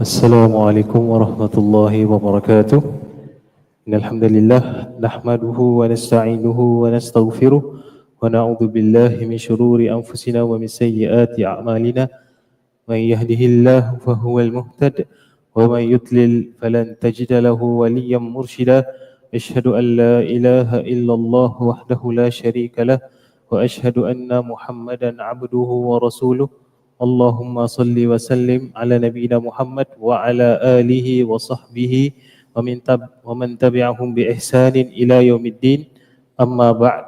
السلام عليكم ورحمة الله وبركاته. إن الحمد لله نحمده ونستعينه ونستغفره ونعوذ بالله من شرور أنفسنا ومن سيئات أعمالنا. من يهده الله فهو المهتد ومن يضلل فلن تجد له وليا مرشدا. أشهد أن لا إله إلا الله وحده لا شريك له وأشهد أن محمدا عبده ورسوله. اللهم صل وسلم على نبينا محمد وعلى آله وصحبه ومن, تب ومن تبعهم بإحسان إلى يوم الدين. أما بعد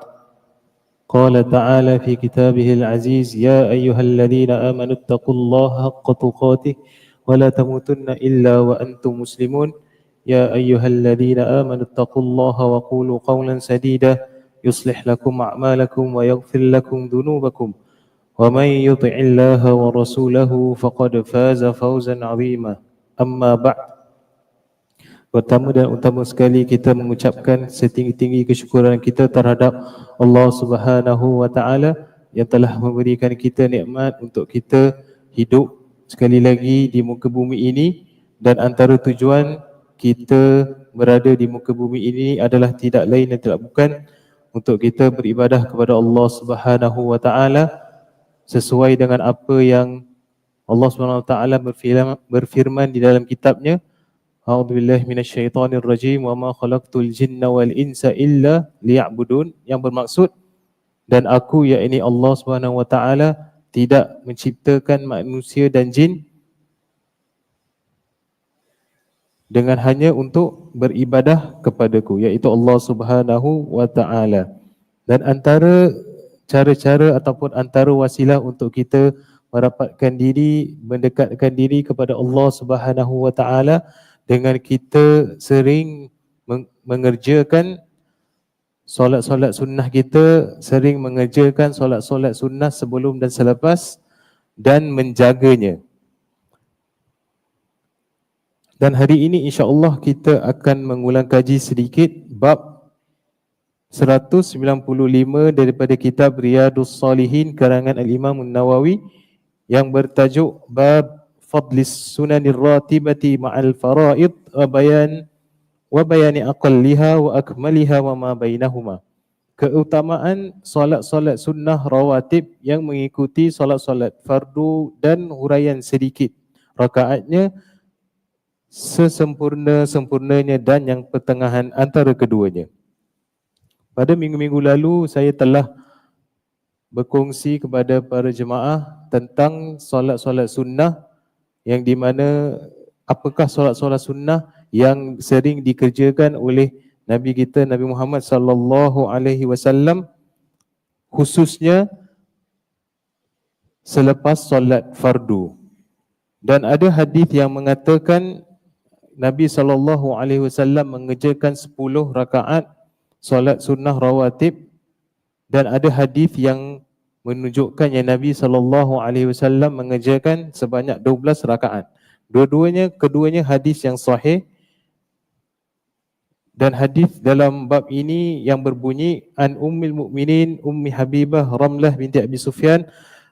قال تعالى في كتابه العزيز يا أيها الذين آمنوا اتقوا الله حق تقاته ولا تموتن إلا وأنتم مسلمون. يا أيها الذين آمنوا اتقوا الله وقولوا قولا سديدا يصلح لكم أعمالكم ويغفر لكم ذنوبكم. ومن يطع الله ورسوله فقد فاز فوزا عظيما أما بعد Pertama dan utama sekali kita mengucapkan setinggi-tinggi kesyukuran kita terhadap Allah Subhanahu wa taala yang telah memberikan kita nikmat untuk kita hidup sekali lagi di muka bumi ini dan antara tujuan kita berada di muka bumi ini adalah tidak lain dan tidak bukan untuk kita beribadah kepada Allah Subhanahu wa taala sesuai dengan apa yang Allah Taala berfirman di dalam kitabnya. A'udzubillahi minasyaitonirrajim. Wa ma khalaqtul jinna wal insa illa liya'budun. Yang bermaksud dan aku yakni Allah Taala tidak menciptakan manusia dan jin dengan hanya untuk beribadah kepadaku iaitu Allah Subhanahu wa taala. Dan antara cara-cara ataupun antara wasilah untuk kita merapatkan diri, mendekatkan diri kepada Allah Subhanahu Wa Taala dengan kita sering mengerjakan solat-solat sunnah kita, sering mengerjakan solat-solat sunnah sebelum dan selepas dan menjaganya. Dan hari ini insya-Allah kita akan mengulang kaji sedikit bab 195 daripada kitab Riyadus Salihin karangan Al-Imam Nawawi yang bertajuk Bab Fadlis Sunanir Ratibati Ma'al Faraid wa Bayan wa Bayani Aqalliha wa Akmaliha wa Ma Bainahuma Keutamaan solat-solat sunnah rawatib yang mengikuti solat-solat fardu dan huraian sedikit rakaatnya sesempurna-sempurnanya dan yang pertengahan antara keduanya. Pada minggu-minggu lalu saya telah berkongsi kepada para jemaah tentang solat-solat sunnah yang di mana apakah solat-solat sunnah yang sering dikerjakan oleh Nabi kita Nabi Muhammad sallallahu alaihi wasallam khususnya selepas solat fardu. Dan ada hadis yang mengatakan Nabi sallallahu alaihi wasallam mengerjakan 10 rakaat solat sunnah rawatib dan ada hadis yang menunjukkan yang Nabi sallallahu alaihi wasallam mengerjakan sebanyak 12 rakaat. Dua-duanya keduanya hadis yang sahih dan hadis dalam bab ini yang berbunyi an ummul mukminin ummi habibah ramlah binti abi sufyan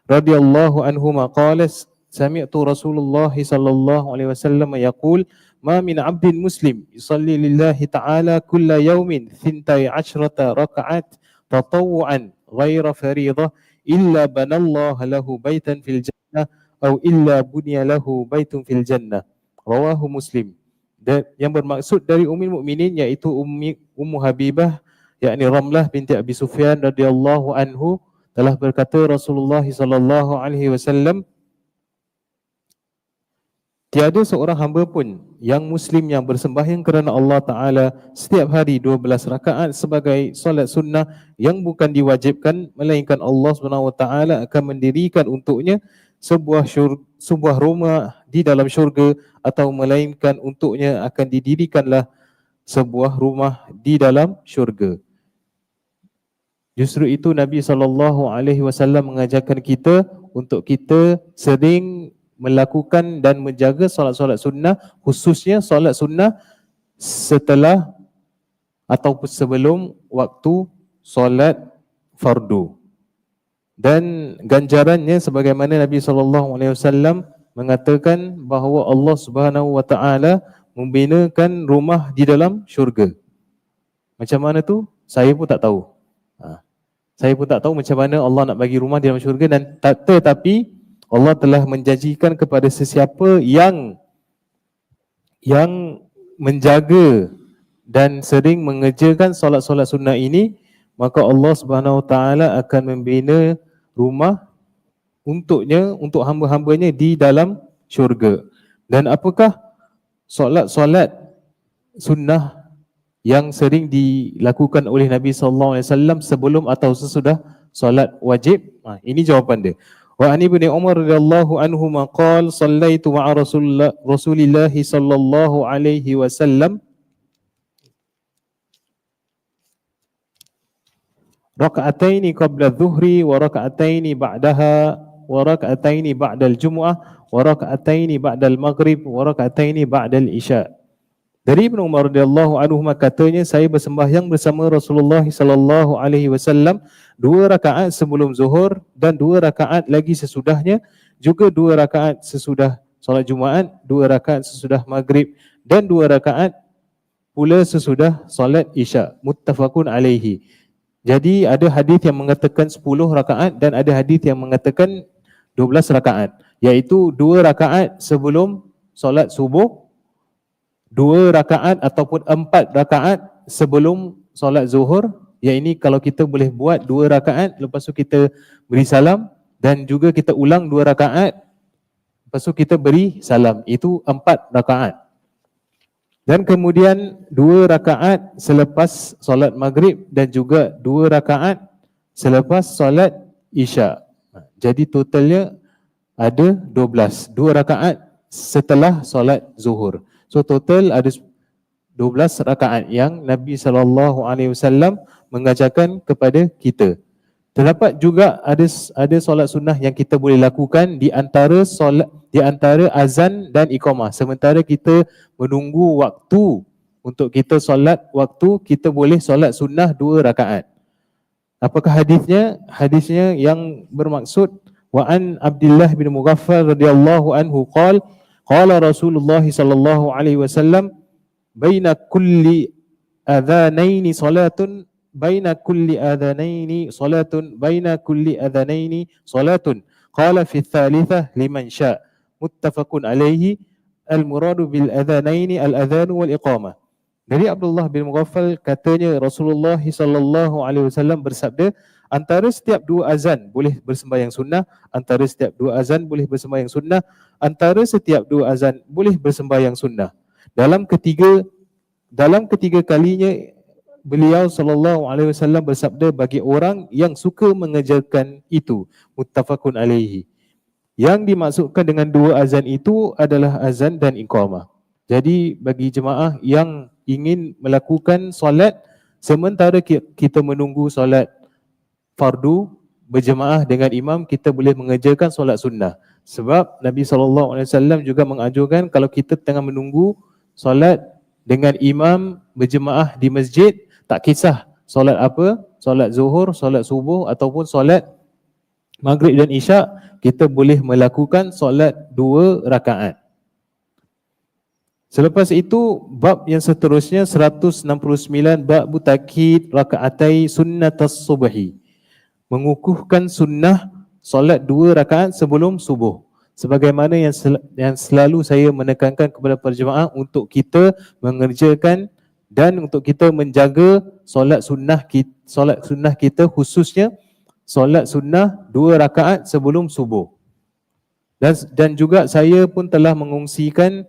radhiyallahu anhu maqalas sami'tu rasulullah sallallahu alaihi wasallam yaqul ma min abdin muslim yusalli lillahi ta'ala kulla yawmin thintai ashrata raka'at tatawu'an ghaira faridah illa banallahu lahu baitan fil jannah atau illa bunya lahu baitun fil jannah. Rawahu muslim. Dan yang bermaksud dari ummi mukminin iaitu ummi ummu habibah yakni ramlah binti abi sufyan radhiyallahu anhu telah berkata Rasulullah sallallahu alaihi wasallam Tiada seorang hamba pun yang muslim yang bersembahyang kerana Allah Ta'ala setiap hari 12 rakaat sebagai solat sunnah yang bukan diwajibkan melainkan Allah SWT akan mendirikan untuknya sebuah syur, sebuah rumah di dalam syurga atau melainkan untuknya akan didirikanlah sebuah rumah di dalam syurga. Justru itu Nabi SAW mengajarkan kita untuk kita sering melakukan dan menjaga solat-solat sunnah khususnya solat sunnah setelah ataupun sebelum waktu solat fardu dan ganjarannya sebagaimana Nabi sallallahu alaihi wasallam mengatakan bahawa Allah Subhanahu Wa Taala membinakan rumah di dalam syurga. Macam mana tu? Saya pun tak tahu. Ha. Saya pun tak tahu macam mana Allah nak bagi rumah di dalam syurga dan tetapi Allah telah menjanjikan kepada sesiapa yang yang menjaga dan sering mengerjakan solat-solat sunnah ini maka Allah Subhanahu Wa Taala akan membina rumah untuknya untuk hamba-hambanya di dalam syurga. Dan apakah solat-solat sunnah yang sering dilakukan oleh Nabi sallallahu alaihi wasallam sebelum atau sesudah solat wajib? Ha, ini jawapan dia. Ani bin Umar radhiyallahu anhu maqal sallaitu ma'a Rasulullah Rasulillah sallallahu alaihi wasallam raka'ataini qabla dhuhri wa raka'ataini ba'daha wa raka'ataini ba'da al-jum'ah wa raka'ataini ba'da al-maghrib wa raka'ataini ba'da al-isya' Dari Ibnu Umar radhiyallahu anhu katanya saya bersembahyang bersama Rasulullah sallallahu alaihi wasallam dua rakaat sebelum zuhur dan dua rakaat lagi sesudahnya juga dua rakaat sesudah solat Jumaat, dua rakaat sesudah maghrib dan dua rakaat pula sesudah solat Isya. Muttafaqun alaihi. Jadi ada hadis yang mengatakan 10 rakaat dan ada hadis yang mengatakan 12 rakaat iaitu dua rakaat sebelum solat subuh dua rakaat ataupun empat rakaat sebelum solat zuhur yang ini kalau kita boleh buat dua rakaat lepas tu kita beri salam dan juga kita ulang dua rakaat lepas tu kita beri salam. Itu empat rakaat. Dan kemudian dua rakaat selepas solat maghrib dan juga dua rakaat selepas solat isya. Jadi totalnya ada 12 dua rakaat setelah solat zuhur So total ada 12 rakaat yang Nabi sallallahu alaihi wasallam mengajarkan kepada kita. Terdapat juga ada ada solat sunnah yang kita boleh lakukan di antara solat di antara azan dan iqamah. Sementara kita menunggu waktu untuk kita solat waktu kita boleh solat sunnah dua rakaat. Apakah hadisnya? Hadisnya yang bermaksud wa an Abdullah bin Mughaffal radhiyallahu anhu qala Qala Rasulullah sallallahu alaihi wasallam baina kulli adhanaini salatun baina kulli adhanaini salatun baina kulli adhanaini salatun. Qala fi thalithah liman sya muttafaqun alaihi. Al muradu bil adhanaini al adhan wal iqamah. Dari Abdullah bin Mughaffal katanya Rasulullah sallallahu alaihi wasallam bersabda antara setiap dua azan boleh bersembahyang sunnah antara setiap dua azan boleh bersembahyang sunnah antara setiap dua azan boleh bersembahyang sunnah. Dalam ketiga dalam ketiga kalinya beliau sallallahu alaihi wasallam bersabda bagi orang yang suka mengerjakan itu muttafaqun alaihi. Yang dimaksudkan dengan dua azan itu adalah azan dan iqamah. Jadi bagi jemaah yang ingin melakukan solat sementara kita menunggu solat fardu berjemaah dengan imam kita boleh mengerjakan solat sunnah. Sebab Nabi SAW juga mengajukan kalau kita tengah menunggu solat dengan imam berjemaah di masjid tak kisah solat apa solat zuhur solat subuh ataupun solat maghrib dan isyak kita boleh melakukan solat dua rakaat. Selepas itu bab yang seterusnya 169 bab butakid rakaatai sunnatas subhi mengukuhkan sunnah solat dua rakaat sebelum subuh. Sebagaimana yang sel- yang selalu saya menekankan kepada para jemaah untuk kita mengerjakan dan untuk kita menjaga solat sunnah kita, solat sunnah kita khususnya solat sunnah dua rakaat sebelum subuh. Dan dan juga saya pun telah mengungsikan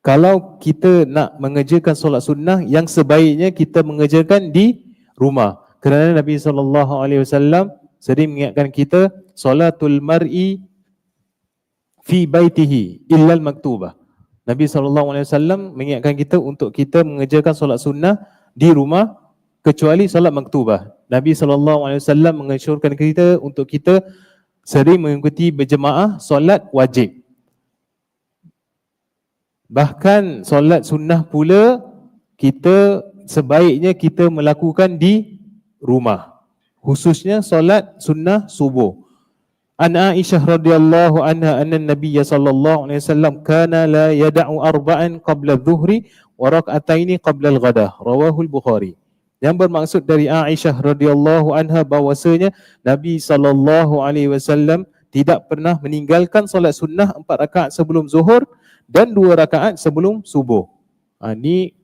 kalau kita nak mengerjakan solat sunnah yang sebaiknya kita mengerjakan di rumah kerana Nabi sallallahu alaihi wasallam sering mengingatkan kita solatul mar'i fi baitihi illa maktubah. Nabi sallallahu alaihi wasallam mengingatkan kita untuk kita mengerjakan solat sunnah di rumah kecuali solat maktubah. Nabi sallallahu alaihi wasallam menganjurkan kita untuk kita sering mengikuti berjemaah solat wajib. Bahkan solat sunnah pula kita sebaiknya kita melakukan di rumah. Khususnya solat sunnah subuh. An Aisyah radhiyallahu anha anna Nabiy sallallahu alaihi wasallam kana la yad'u arba'an qabla adh-dhuhri wa rak'ataini qabla al-ghadah. Rawahu al-Bukhari. Yang bermaksud dari Aisyah radhiyallahu anha bahwasanya Nabi sallallahu alaihi wasallam tidak pernah meninggalkan solat sunnah empat rakaat sebelum zuhur dan dua rakaat sebelum subuh. Ha, ini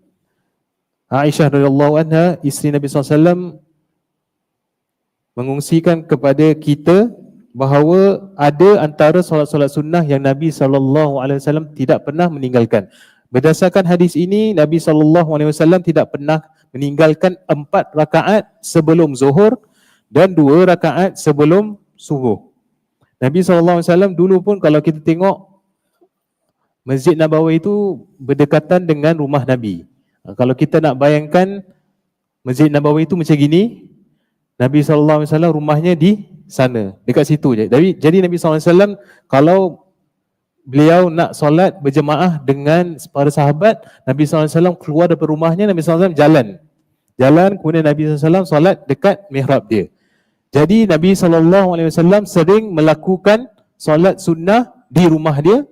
Aisyah radhiyallahu anha isteri Nabi SAW mengungsikan kepada kita bahawa ada antara solat-solat sunnah yang Nabi SAW tidak pernah meninggalkan. Berdasarkan hadis ini, Nabi SAW tidak pernah meninggalkan empat rakaat sebelum zuhur dan dua rakaat sebelum subuh. Nabi SAW dulu pun kalau kita tengok Masjid Nabawi itu berdekatan dengan rumah Nabi. Kalau kita nak bayangkan Masjid Nabawi itu macam gini, Nabi SAW rumahnya di sana, dekat situ je. Jadi, jadi Nabi SAW kalau beliau nak solat berjemaah dengan para sahabat, Nabi SAW keluar dari rumahnya, Nabi SAW jalan. Jalan, kemudian Nabi SAW solat dekat mihrab dia. Jadi Nabi SAW sering melakukan solat sunnah di rumah dia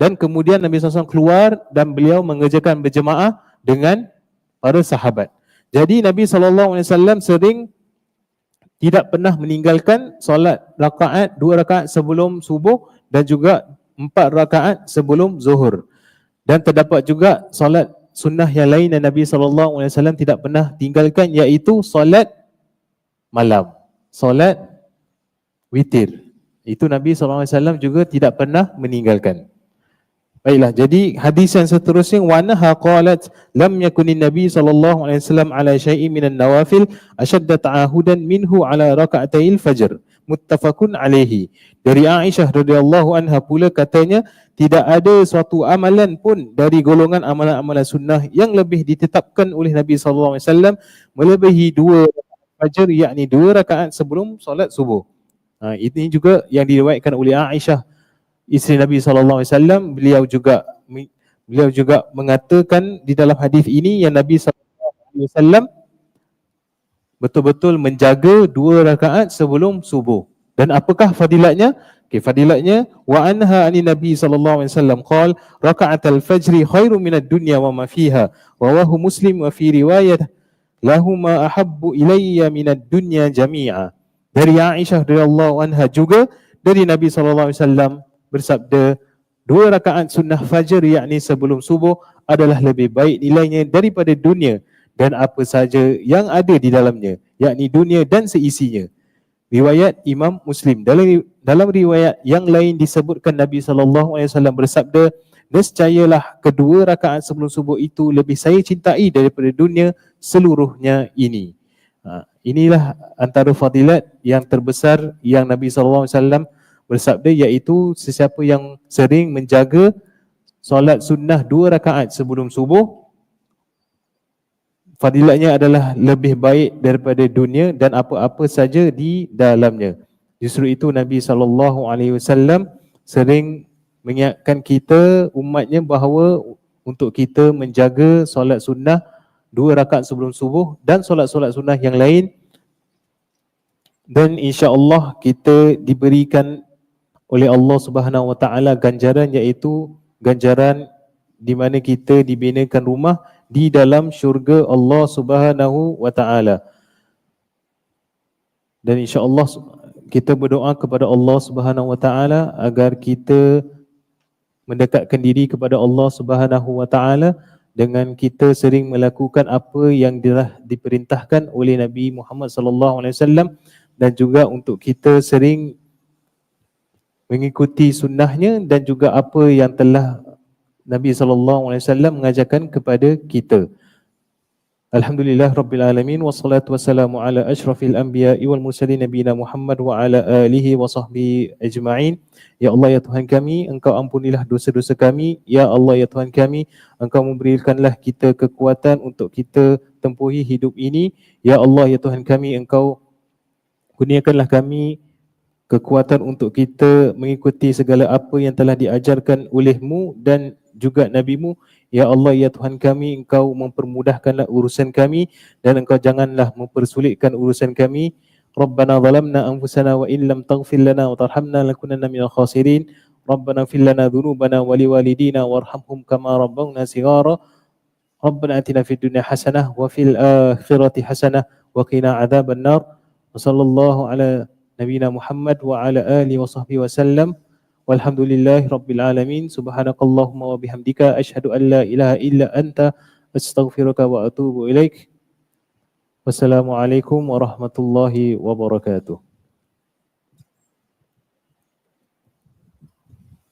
dan kemudian Nabi SAW keluar dan beliau mengerjakan berjemaah dengan para sahabat. Jadi Nabi SAW sering tidak pernah meninggalkan solat rakaat dua rakaat sebelum subuh dan juga empat rakaat sebelum zuhur. Dan terdapat juga solat sunnah yang lain yang Nabi SAW tidak pernah tinggalkan iaitu solat malam. Solat witir. Itu Nabi SAW juga tidak pernah meninggalkan. Baiklah, jadi hadis yang seterusnya wanaha qalat lam yakunin nabi sallallahu alaihi wasallam ala syai'in minan nawafil ashadda ta'ahudan minhu ala raka'atayil fajr muttafaqun alaihi. Dari Aisyah radhiyallahu anha pula katanya tidak ada suatu amalan pun dari golongan amalan-amalan sunnah yang lebih ditetapkan oleh Nabi sallallahu alaihi wasallam melebihi dua fajr yakni dua rakaat sebelum solat subuh. Ha, ini juga yang diriwayatkan oleh Aisyah isteri Nabi wasallam beliau juga beliau juga mengatakan di dalam hadis ini yang Nabi wasallam betul-betul menjaga dua rakaat sebelum subuh. Dan apakah fadilatnya? Okay, fadilatnya wa anha ani Nabi sallallahu alaihi wasallam qol rakaat al-fajr khairu min ad-dunya wa ma fiha. Rawahu Muslim wa fi riwayat lahu ma ahabbu ilayya min ad-dunya jami'a. Dari Aisyah radhiyallahu anha juga dari Nabi sallallahu alaihi wasallam bersabda dua rakaat sunnah fajar yakni sebelum subuh adalah lebih baik nilainya daripada dunia dan apa saja yang ada di dalamnya yakni dunia dan seisinya. Riwayat Imam Muslim. Dalam dalam riwayat yang lain disebutkan Nabi sallallahu alaihi wasallam bersabda nescayalah kedua rakaat sebelum subuh itu lebih saya cintai daripada dunia seluruhnya ini. Ha, inilah antara fadilat yang terbesar yang Nabi sallallahu alaihi wasallam bersabda iaitu sesiapa yang sering menjaga solat sunnah dua rakaat sebelum subuh fadilatnya adalah lebih baik daripada dunia dan apa-apa saja di dalamnya. Justru itu Nabi sallallahu alaihi wasallam sering mengingatkan kita umatnya bahawa untuk kita menjaga solat sunnah dua rakaat sebelum subuh dan solat-solat sunnah yang lain dan insya-Allah kita diberikan oleh Allah Subhanahu Wa Taala ganjaran iaitu ganjaran di mana kita dibinakan rumah di dalam syurga Allah Subhanahu Wa Taala. Dan insya-Allah kita berdoa kepada Allah Subhanahu Wa Taala agar kita mendekatkan diri kepada Allah Subhanahu Wa Taala dengan kita sering melakukan apa yang telah diperintahkan oleh Nabi Muhammad sallallahu alaihi wasallam dan juga untuk kita sering mengikuti sunnahnya dan juga apa yang telah Nabi sallallahu alaihi wasallam mengajarkan kepada kita. Alhamdulillah rabbil alamin wassalatu wassalamu ala asyrafil anbiya wal mursalin nabiyina Muhammad wa ala alihi wa sahbihi ajma'in. Ya Allah ya Tuhan kami, Engkau ampunilah dosa-dosa kami. Ya Allah ya Tuhan kami, Engkau memberikanlah kita kekuatan untuk kita tempuhi hidup ini. Ya Allah ya Tuhan kami, Engkau kurniakanlah kami kekuatan untuk kita mengikuti segala apa yang telah diajarkan olehmu dan juga nabimu. Ya Allah ya Tuhan kami engkau mempermudahkanlah urusan kami dan engkau janganlah mempersulitkan urusan kami. Rabbana zalamna anfusana wa illam taghfir lana wa tarhamna lakunanna minal khasirin. Rabbana fil lana dhunubana wa liwalidina warhamhum kama rabbawna sigara Rabbana atina fid dunya hasanah wa fil akhirati hasanah wa qina adhaban nar. Wa sallallahu ala نبينا محمد وعلى آله وصحبه وسلم. والحمد لله رب العالمين. سبحانك اللهم وبحمدك أشهد أن لا إله إلا أنت. أستغفرك وأتوب إليك. والسلام عليكم ورحمة الله وبركاته.